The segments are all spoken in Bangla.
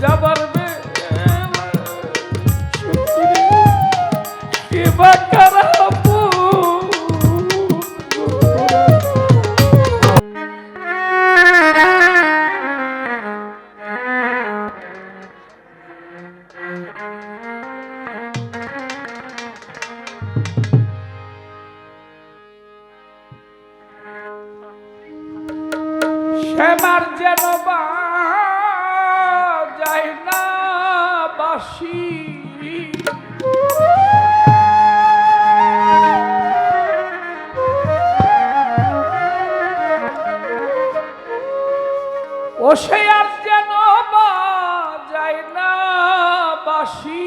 যাবার বেলা সত্যি রে, কে বা কারা আপন শ্যামার যেন বা না বাসি ও সে আর যেন যায় না বাসি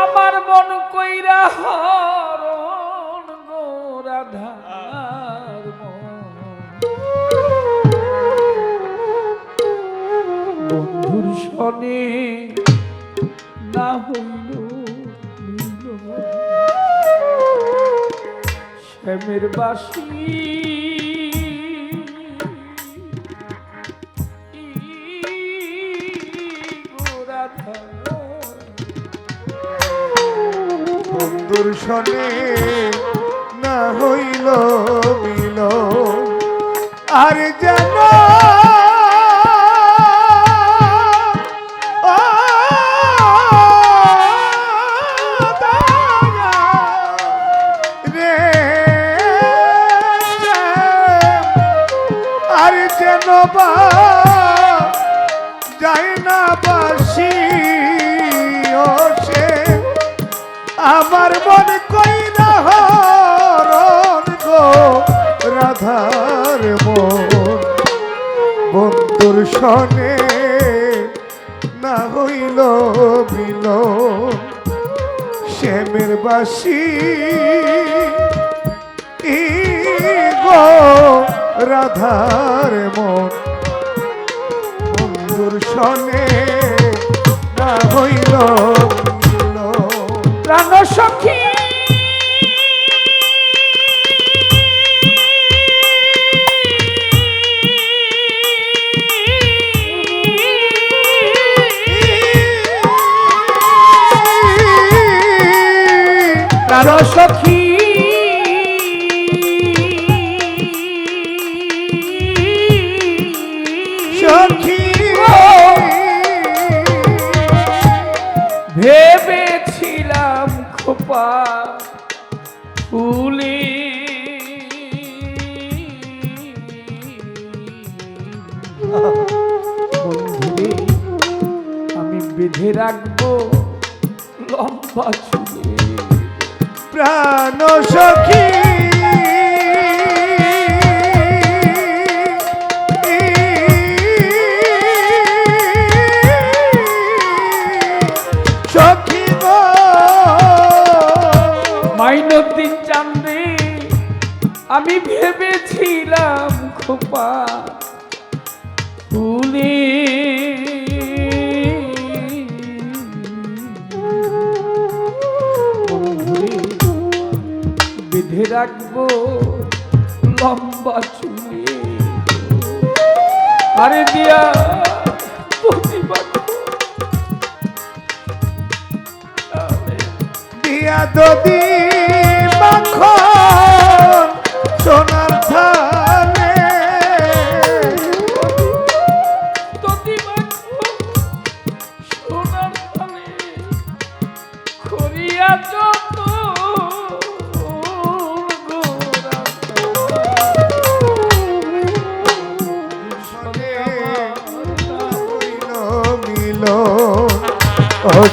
আমার মন কইরা হরণ গো রাধার বন্ধুর সনে না হইল। শ্যামের বাসি বন্ধুর সনে না হইল মিল আর যেন যায় না বাসি সে আমার মন কইরা হরণ গো, রাধার মন বন্ধুর সনে না হইল বিল শ্যামের বাসি গো। রাধার মন। বন্ধুর সনে না হইল। প্রাণ সখী। ভেবেছিলাম খোপা ফুলি আমি বেঁধে রাখব লম্বা চুলে। প্রাণ সখী। রাখব লম্বা চুলে। আরে দিয়া দিয়া দিয়া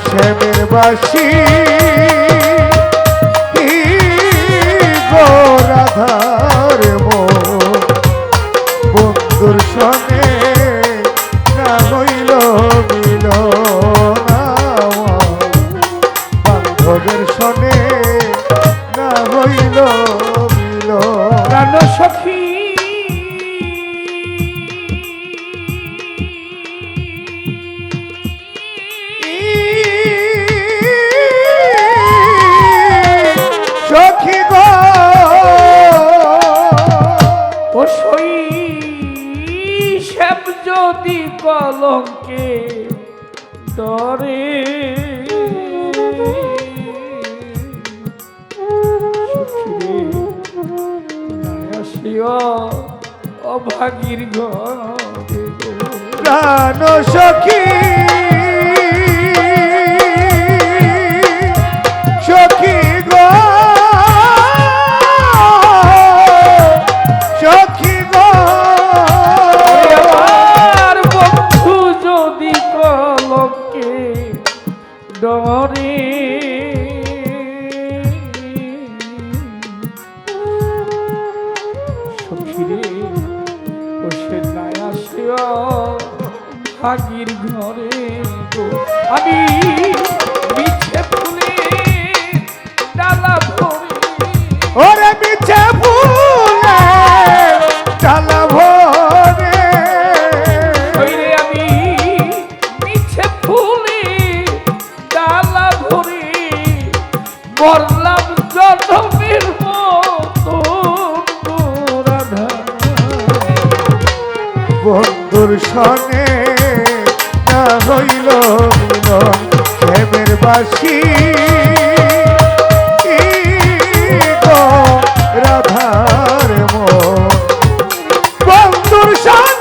শ্যামের বাসি। রাধার মন বন্ধুর সনে না হইল মিল বান্ধবের সখী। কলঙ্কে ডরে অভাগীর ঘর। প্রাণ সখী। ভাগির ঘরে গো। আমি মিছে ফুলে ডালা ভরে ওরে মিছে ফুলে চালা ভরে ওইরে আমি মিছে ফুলে ডালা ভরে মরলাম জনমের মতো রাধা বন্ধুর সনে না হইল প্রেমের বাসি। রাধার মন। বন্ধুর সনে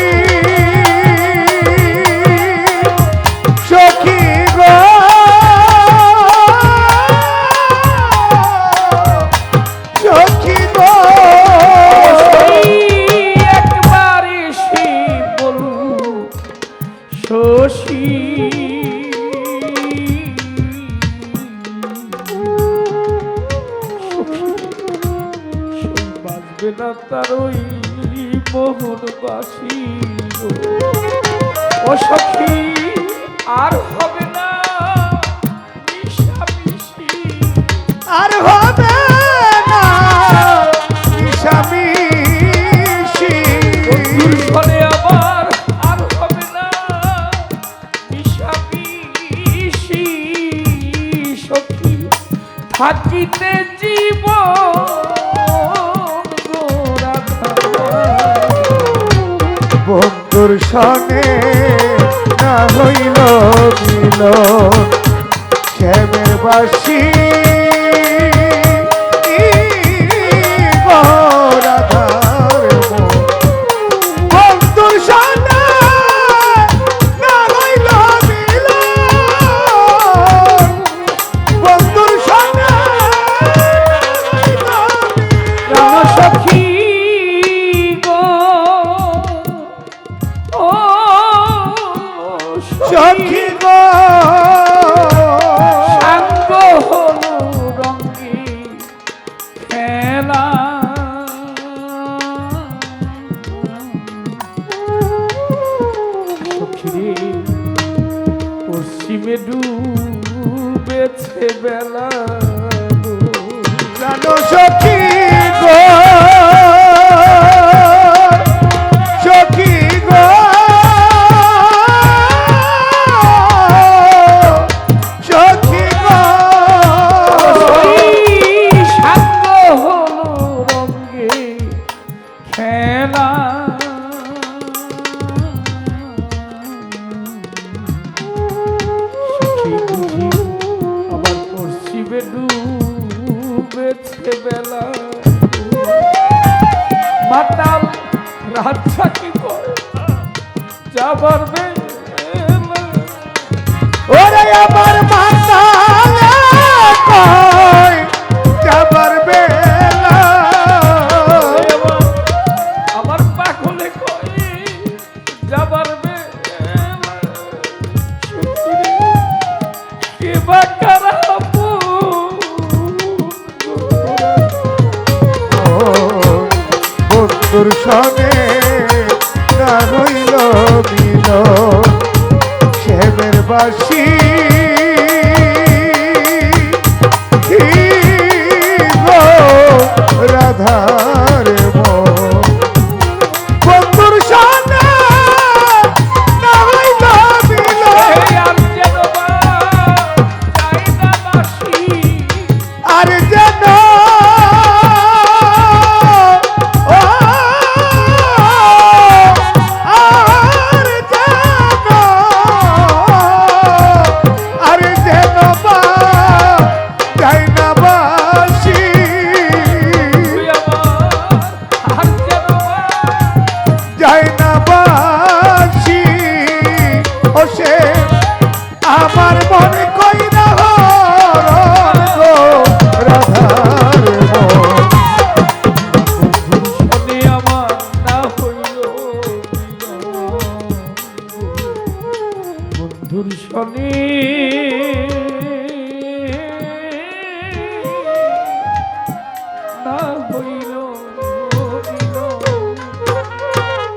বাজবে না তার ওই মোহনবাসী গো। ও সখী আর হবে না আর হবে না বন্ধুর ফলে আবার আর হবে না সখী থাকিতে বন্ধুর সনে না হইল মিল শ্যামের বাসি বেলা রাজা কি করে যা পারবে ওরে আমার